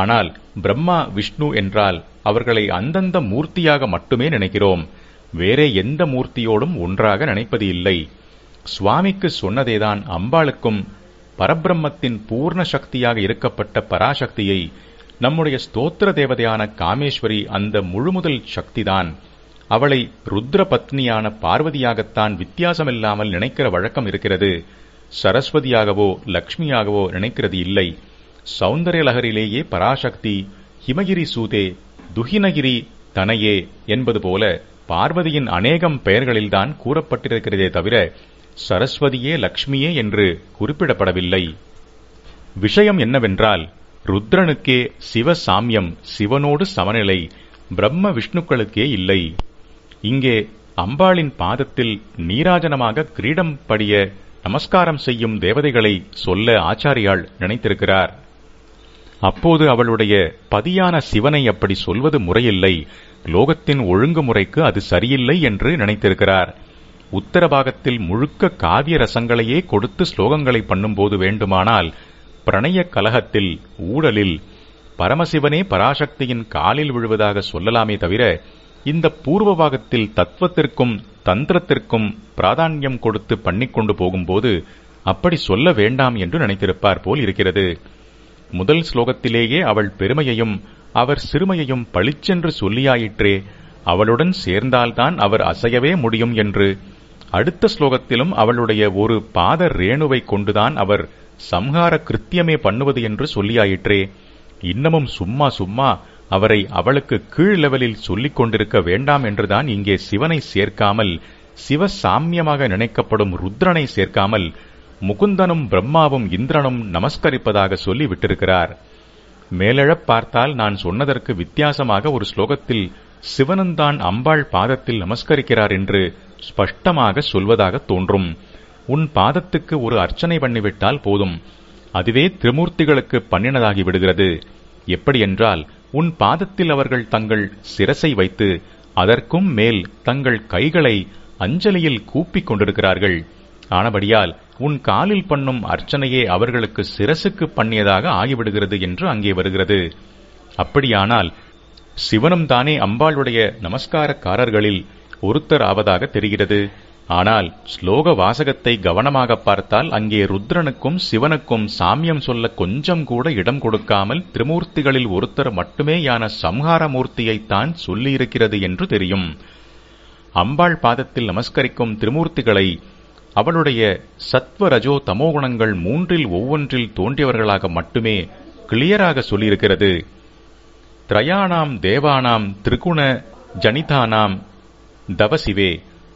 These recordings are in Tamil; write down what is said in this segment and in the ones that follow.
ஆனால் பிரம்மா விஷ்ணு என்றால் அவர்களை அந்தந்த மூர்த்தியாக மட்டுமே நினைக்கிறோம். வேறே எந்த மூர்த்தியோடும் ஒன்றாக நினைப்பது இல்லை. சுவாமிக்கு சொன்னதேதான் அம்பாளுக்கும் பரபிரம்மத்தின் பூர்ண சக்தியாக இருக்கப்பட்ட பராசக்தியை நம்முடைய ஸ்தோத்திர தேவதையான காமேஸ்வரி அந்த முழுமுதல் சக்திதான். அவளை ருத்ர பத்னியான பார்வதியாகத்தான் வித்தியாசமில்லாமல் நினைக்கிற வழக்கம் இருக்கிறது. சரஸ்வதியாகவோ லக்ஷ்மியாகவோ நினைக்கிறது இல்லை. சௌந்தர்யலகரிலேயே பராசக்தி ஹிமகிரி சூதே துஹினகிரி தனையே என்பது போல பார்வதியின் அநேகம் பெயர்களில்தான் கூறப்பட்டிருக்கிறதே தவிர சரஸ்வதியே லக்ஷ்மியே என்று குறிப்பிடப்படவில்லை. விஷயம் என்னவென்றால் ருத்ரனுக்கே சிவ சாமியம் சிவனோடு சமநிலை பிரம்ம விஷ்ணுக்களுக்கே இல்லை. இங்கே அம்பாளின் பாதத்தில் நீராஜனமாக கிரீடம் படிய நமஸ்காரம் செய்யும் தேவதைகளை சொல்ல ஆச்சாரியாள் நினைத்திருக்கிறார். அப்போது அவளுடைய பதியான சிவனை அப்படி சொல்வது முறையில்லை. லோகத்தின் ஒழுங்குமுறைக்கு அது சரியில்லை என்று நினைத்திருக்கிறார். உத்தரபாகத்தில் முழுக்க காவிய ரசங்களையே கொடுத்து ஸ்லோகங்களை பண்ணும்போது வேண்டுமானால் பிரணய கலகத்தில் ஊழலில் பரமசிவனே பராசக்தியின் காலில் விழுவதாக சொல்லலாமே தவிர இந்த பூர்வ பாகத்தில் தத்துவத்திற்கும் தந்திரத்திற்கும் பிராதான்யம் கொடுத்து பண்ணிக்கொண்டு போகும்போது அப்படி சொல்ல வேண்டாம் என்று நினைத்திருப்பார் போல் இருக்கிறது. முதல் ஸ்லோகத்திலேயே அவள் பெருமையையும் அவர் சிறுமையையும் பளிச்சென்று சொல்லியாயிற்றே அவளுடன் சேர்ந்தால்தான் அவர் அசையவே முடியும் என்று. அடுத்த ஸ்லோகத்திலும் அவளுடைய ஒரு பாத ரேணுவை கொண்டுதான் அவர் சம்ஹார கிருத்தியமே பண்ணுவது என்று சொல்லியாயிற்றே. இன்னமும் சும்மா சும்மா அவரை அவளுக்கு கீழ் லெவலில் சொல்லிக் கொண்டிருக்க வேண்டாம் என்றுதான் இங்கே சிவனை சேர்க்காமல் சிவ சாமியமாக நினைக்கப்படும் ருத்ரனை சேர்க்காமல் முகுந்தனும் பிரம்மாவும் இந்திரனும் நமஸ்கரிப்பதாக சொல்லி விட்டிருக்கிறார் மேலெழப் பார்த்தால் நான் சொன்னதற்கு வித்தியாசமாக ஒரு ஸ்லோகத்தில் சிவனந்தான் அம்பாள் பாதத்தில் நமஸ்கரிக்கிறார் என்று ஸ்பஷ்டமாக சொல்வதாக தோன்றும். உன் பாதத்துக்கு ஒரு அர்ச்சனை பண்ணிவிட்டால் போதும். அதுவே திருமூர்த்திகளுக்கு பண்ணினதாகி விடுகிறது. எப்படி என்றால் உன் பாதத்தில் அவர்கள் தங்கள் சிரசை வைத்து அதற்கும் மேல் தங்கள் கைகளை அஞ்சலியில் கூப்பிக் கொண்டிருக்கிறார்கள். ஆனபடியால் உன் காலில் பண்ணும் அர்ச்சனையே அவர்களுக்கு சிரசுக்கு பண்ணியதாக ஆகிவிடுகிறது என்று அங்கே வருகிறது. அப்படியானால் சிவனும் தானே அம்பாளுடைய நமஸ்காரக்காரர்களில் ஒருத்தர் ஆவதாக தெரிகிறது. ஆனால் ஸ்லோக வாசகத்தை கவனமாக பார்த்தால் அங்கே ருத்ரனுக்கும் சிவனுக்கும் சாமியம் சொல்ல கொஞ்சம் கூட இடம் கொடுக்காமல் திருமூர்த்திகளில் ஒருத்தர் மட்டுமேயான சம்ஹாரமூர்த்தியைத்தான் சொல்லியிருக்கிறது என்று தெரியும். அம்பாள் பாதத்தில் நமஸ்கரிக்கும் திருமூர்த்திகளை அவளுடைய சத்வ ரஜோ தமோ குணங்கள் மூன்றில் ஒவ்வொன்றில் தோன்றியவர்களாக மட்டுமே கிளியராக சொல்லியிருக்கிறது. திரயாணாம் தேவானாம் திரிகுண ஜனிதானாம் தவசிவே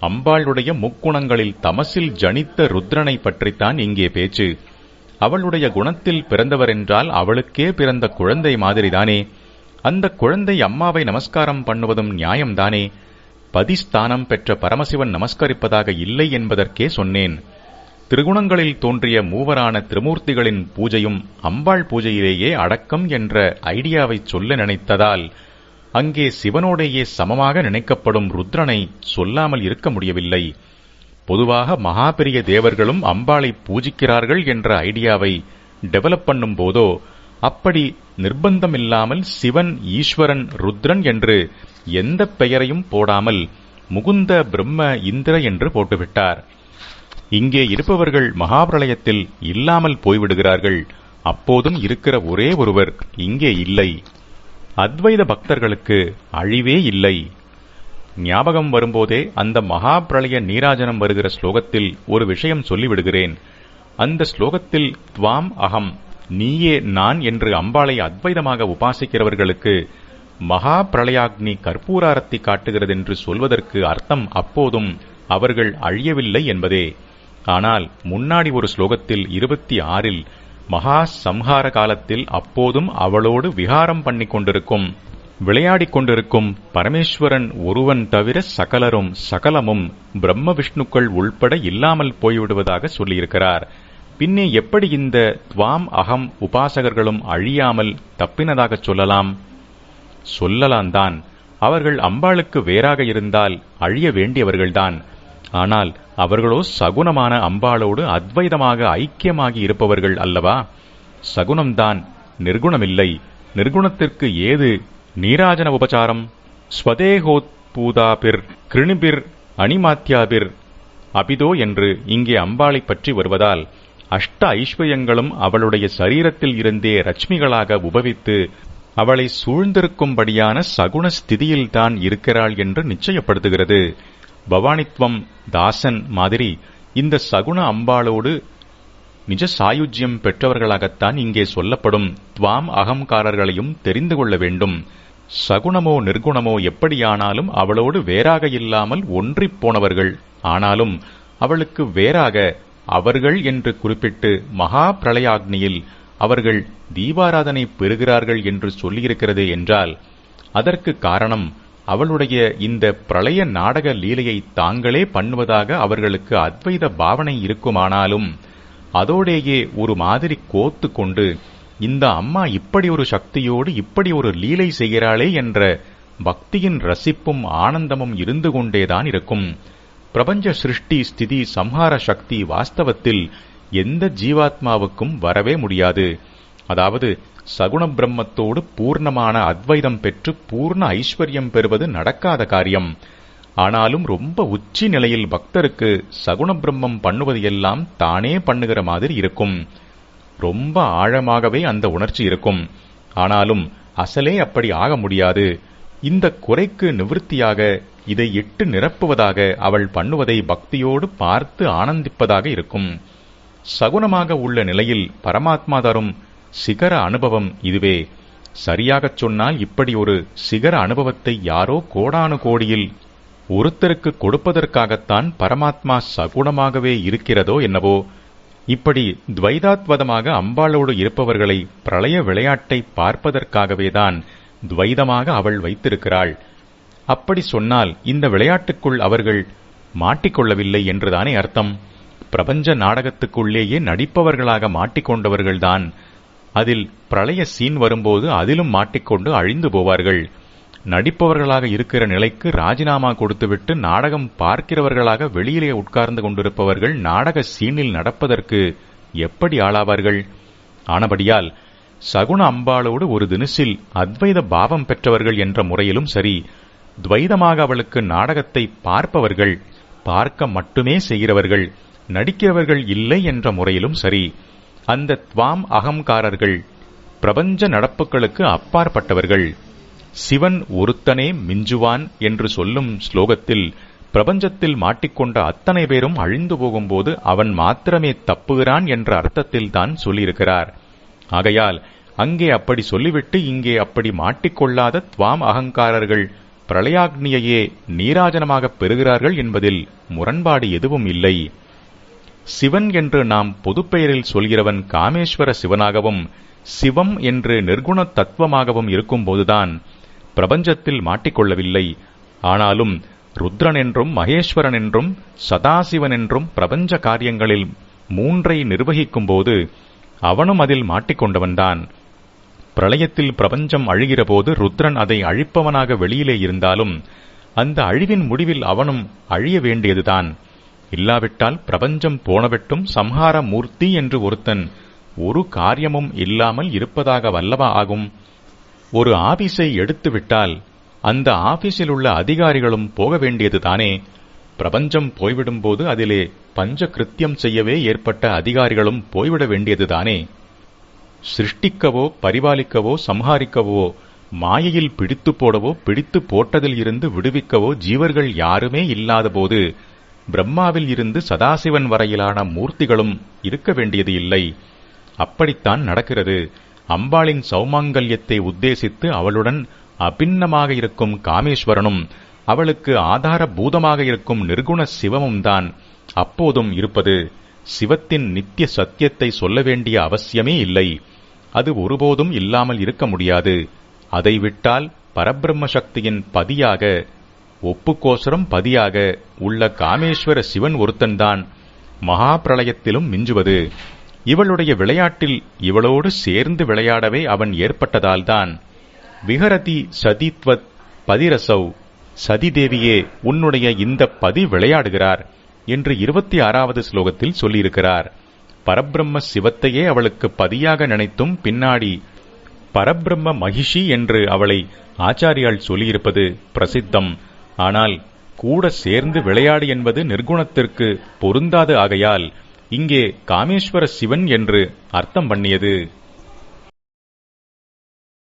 அம்பாளுடைய முக்குணங்களில் தமசில் ஜனித்த ருத்ரனை பற்றித்தான் இங்கே பேச்சு. அவளுடைய குணத்தில் பிறந்தவர் என்றால் அவளுக்கே பிறந்த குழந்தை மாதிரிதானே. அந்த குழந்தை அம்மாவை நமஸ்காரம் பண்ணுவதும் நியாயம்தானே. பதிஸ்தானம் பெற்ற பரமசிவன் நமஸ்கரிப்பதாக இல்லை என்பதற்கே சொன்னேன். திருகுணங்களில் தோன்றிய மூவரான திருமூர்த்திகளின் பூஜையும் அம்பாள் பூஜையிலேயே அடக்கம் என்ற ஐடியாவை சொல்ல நினைத்ததால் அங்கே சிவனோடையே சமமாக நினைக்கப்படும் ருத்ரனை சொல்லாமல் இருக்க முடியவில்லை. பொதுவாக மகாபெரிய தேவர்களும் அம்பாளை பூஜிக்கிறார்கள் என்ற ஐடியாவை டெவலப் பண்ணும் போதோ அப்படி நிர்பந்தமில்லாமல் சிவன் ஈஸ்வரன் ருத்ரன் என்று எந்த பெயரையும் போடாமல் முகுந்த பிரம்ம இந்திர என்று போட்டுவிட்டார். இங்கே இருப்பவர்கள் மகாபிரளயத்தில் இல்லாமல் போய்விடுகிறார்கள். அப்போதும் இருக்கிற ஒரே ஒருவர் இங்கே இல்லை. அத்வைத பக்தர்களுக்கு அழிவே இல்லை. ஞாபகம் வரும்போதே அந்த மகாபிரளய நீராஜனம் வருகிற ஸ்லோகத்தில் ஒரு விஷயம் சொல்லிவிடுகிறேன். அந்த ஸ்லோகத்தில் துவாம் அகம் நீயே நான் என்று அம்பாளை அத்வைதமாக உபாசிக்கிறவர்களுக்கு மகா பிரளயாக்னி கற்பூராரத்தை காட்டுகிறது என்று சொல்வதற்கு அர்த்தம் அப்போதும் அவர்கள் அழியவில்லை என்பதே. ஆனால் முன்னாடி ஒரு ஸ்லோகத்தில் இருபத்தி ஆறில் மகா சம்ஹார காலத்தில் அப்போதும் அவளோடு விகாரம் பண்ணி கொண்டிருக்கும் விளையாடிக் கொண்டிருக்கும் பரமேஸ்வரன் ஒருவன் தவிர சகலரும் சகலமும் பிரம்ம விஷ்ணுக்கள் உள்பட இல்லாமல் போய்விடுவதாக சொல்லியிருக்கிறார். பின்னே எப்படி இந்த துவாம் அகம் உபாசகர்களும் அழியாமல் தப்பினதாகச் சொல்லலாம்? சொல்லலாம்தான். அவர்கள் அம்பாளுக்கு வேறாக இருந்தால் அழிய வேண்டியவர்கள்தான். ஆனால் அவர்களோ சகுனமான அம்பாளோடு அத்வைதமாக ஐக்கியமாகி இருப்பவர்கள் அல்லவா? சகுனம்தான். நிர்குணமில்லை. நிர்குணத்திற்கு ஏது? நீராஜன உபசாரம். ஸ்வதேகோத்பூதாபிர் கிருணிபிர் அணிமாத்தியாபிர் அபிதோ என்று இங்கே அம்பாளை பற்றி வருவதால் அஷ்ட ஐஸ்வர்யங்களும் அவளுடைய சரீரத்தில் இருந்தே ரட்சுமிகளாக உபவித்து அவளை சூழ்ந்திருக்கும்படியான சகுண ஸ்திதியில்தான் இருக்கிறாள் என்று நிச்சயப்படுத்துகிறது. பவானித்வம் தாசன் மாதிரி இந்த சகுண அம்பாளோடு நிஜ சாயுஜ்யம் பெற்றவர்களாகத்தான் இங்கே சொல்லப்படும் துவாம் அகங்காரர்களையும் தெரிந்து கொள்ள வேண்டும். சகுணமோ நிர்குணமோ எப்படியானாலும் அவளோடு வேறாக இல்லாமல் ஒன்றிப் போனவர்கள் ஆனாலும் அவளுக்கு வேறாக அவர்கள் என்று குறிப்பிட்டு மகா பிரளயாக்னியில் அவர்கள் தீபாராதனை பெறுகிறார்கள் என்று சொல்லியிருக்கிறது என்றால் அதற்கு காரணம் அவளுடைய இந்த பிரளய நாடக லீலையை தாங்களே பண்ணுவதாக அவர்களுக்கு அத்வைத பாவனை இருக்குமானாலும் அதோடேயே ஒரு மாதிரி கோத்து கொண்டு இந்த அம்மா இப்படி ஒரு சக்தியோடு இப்படி ஒரு லீலை செய்கிறாளே என்ற பக்தியின் ரசிப்பும் ஆனந்தமும் இருந்து கொண்டேதான் இருக்கும். பிரபஞ்ச சிருஷ்டி ஸ்திதி சம்ஹார சக்தி வாஸ்தவத்தில் எந்த ஜீவாத்மாவுக்கும் வரவே முடியாது. அதாவது சகுண பிரம்மத்தோடு பூர்ணமான அத்வைதம் பெற்று பூர்ண ஐஸ்வர்யம் பெறுவது நடக்காத காரியம். ஆனாலும் ரொம்ப உச்சி நிலையில் பக்தருக்கு சகுண பிரம்மம் பண்ணுவது எல்லாம் தானே பண்ணுகிற மாதிரி இருக்கும். ரொம்ப ஆழமாகவே அந்த உணர்ச்சி இருக்கும். ஆனாலும் அசலே அப்படி ஆக முடியாது. இந்த குறைக்கு நிவிருத்தியாக இதை இட்டு நிரப்புவதாக அவள் பண்ணுவதை பக்தியோடு பார்த்து ஆனந்திப்பதாக இருக்கும். சகுனமாக உள்ள நிலையில் பரமாத்மா தரும் சிகர அனுபவம் இதுவே. சரியாகச் சொன்னால் இப்படி ஒரு சிகர அனுபவத்தை யாரோ கோடானு கோடியில் ஒருத்தருக்கு கொடுப்பதற்காகத்தான் பரமாத்மா சகுணமாகவே இருக்கிறதோ என்னவோ. இப்படி துவைதாத்வதமாக அம்பாளோடு இருப்பவர்களை பிரளய விளையாட்டை பார்ப்பதற்காகவேதான் துவைதமாக அவள் வைத்திருக்கிறாள். அப்படி சொன்னால் இந்த விளையாட்டுக்குள் அவர்கள் மாட்டிக்கொள்ளவில்லை என்றுதானே அர்த்தம்? பிரபஞ்ச நாடகத்துக்குள்ளேயே நடிப்பவர்களாக மாட்டிக்கொண்டவர்கள்தான். அதில் பிரளய சீன் வரும்போது அதிலும் மாட்டிக்கொண்டு அழிந்து போவார்கள். நடிப்பவர்களாக இருக்கிற நிலைக்கு ராஜினாமா கொடுத்துவிட்டு நாடகம் பார்க்கிறவர்களாக வெளியிலே உட்கார்ந்து கொண்டிருப்பவர்கள் நாடக சீனில் நடப்பதற்கு எப்படி ஆளாவார்கள்? ஆனபடியால் சகுண அம்பாளோடு ஒரு தினசில் அத்வைத பாவம் பெற்றவர்கள் என்ற முறையிலும் சரி துவைதமாக அவளுக்கு நாடகத்தை பார்ப்பவர்கள் பார்க்க மட்டுமே செய்கிறவர்கள் நடிக்கிறவர்கள் இல்லை என்ற முறையிலும் சரி அந்த துவாம் அகங்காரர்கள் பிரபஞ்ச நடப்புகளுக்கு அப்பாற்பட்டவர்கள். சிவன் ஒருத்தனே மிஞ்சுவான் என்று சொல்லும் ஸ்லோகத்தில் பிரபஞ்சத்தில் மாட்டிக்கொண்ட அத்தனை பேரும் அழிந்து போகும்போது அவன் மாத்திரமே தப்புகிறான் என்ற அர்த்தத்தில் தான் சொல்லியிருக்கிறார். ஆகையால் அங்கே அப்படி சொல்லிவிட்டு இங்கே அப்படி மாட்டிக்கொள்ளாத துவாம் அகங்காரர்கள் பிரளயாக்னியையே நீராஜனமாக பெறுகிறார்கள் என்பதில் முரண்பாடு எதுவும் இல்லை. சிவன் என்று நாம் பொதுப்பெயரில் சொல்கிறவன் காமேஸ்வர சிவனாகவும் சிவம் என்று நிர்குண தத்துவமாகவும் இருக்கும்போதுதான் பிரபஞ்சத்தில் மாட்டிக்கொள்ளவில்லை. ஆனாலும் ருத்ரன் என்றும் மகேஸ்வரன் என்றும் சதாசிவன் என்றும் பிரபஞ்ச காரியங்களில் மூன்றை நிர்வகிக்கும்போது அவனும் அதில் மாட்டிக்கொண்டவன்தான். பிரளயத்தில் பிரபஞ்சம் அழிகிறபோது ருத்ரன் அதை அழிப்பவனாக வெளியிலே இருந்தாலும் அந்த அழிவின் முடிவில் அவனும் அழிய வேண்டியதுதான். இல்லாவிட்டால் பிரபஞ்சம் போனவிட்டும் சம்ஹார மூர்த்தி என்று ஒருத்தன் ஒரு காரியமும் இல்லாமல் இருப்பதாக வல்லவா ஆகும். ஒரு ஆபீஸை எடுத்துவிட்டால் அந்த ஆபீஸில் உள்ள அதிகாரிகளும் போக வேண்டியதுதானே. பிரபஞ்சம் போய்விடும்போது அதிலே பஞ்ச கிருத்தியம் செய்யவே ஏற்பட்ட அதிகாரிகளும் போய்விட வேண்டியதுதானே. சிருஷ்டிக்கவோ பரிபாலிக்கவோ சம்ஹாரிக்கவோ மாயையில் பிடித்து போடவோ பிடித்து போட்டதில் இருந்து விடுவிக்கவோ ஜீவர்கள் யாருமே இல்லாதபோது பிரம்மாவில் இருந்து சதாசிவன் வரையிலான மூர்த்திகளும் இருக்க வேண்டியது இல்லை. அப்படித்தான் நடக்கிறது. அம்பாளின் சௌமாங்கல்யத்தை உத்தேசித்து அவளுடன் அபின்னமாக இருக்கும் காமேஸ்வரனும் அவளுக்கு ஆதார பூதமாக இருக்கும் நிர்குண சிவமும் தான் அப்போதும் இருப்பது. சிவத்தின் நித்திய சத்தியத்தை சொல்ல வேண்டிய அவசியமே இல்லை. அது ஒருபோதும் இல்லாமல் இருக்க முடியாது. அதை விட்டால் பரபிரம்ம சக்தியின் பதியாக ஒப்புக்கோசரம் பதியாக உள்ள காமேஸ்வர சிவன் ஒருத்தன்தான் மகா பிரளயத்திலும் மிஞ்சுவது. இவளுடைய விளையாட்டில் இவளோடு சேர்ந்து விளையாடவே அவன் ஏற்பட்டதால்தான் விஹரதி சதித்வத் பதிரசௌ சதிதேவியே உன்னுடைய இந்த பதி விளையாடுகிறார் என்று இருபத்தி ஆறாவது ஸ்லோகத்தில் சொல்லியிருக்கிறார். பரபிரம்ம சிவத்தையே அவளுக்கு பதியாக நினைத்தும் பின்னாடி பரபிரம்ம மகிஷி என்று அவளை ஆச்சாரியால் சொல்லியிருப்பது பிரசித்தம். ஆனால் கூட சேர்ந்து விளையாடு என்பது நிர்குணத்திற்கு பொருந்தாது ஆகையால் இங்கே காமேஸ்வர சிவன் என்று அர்த்தம் பண்ணியது.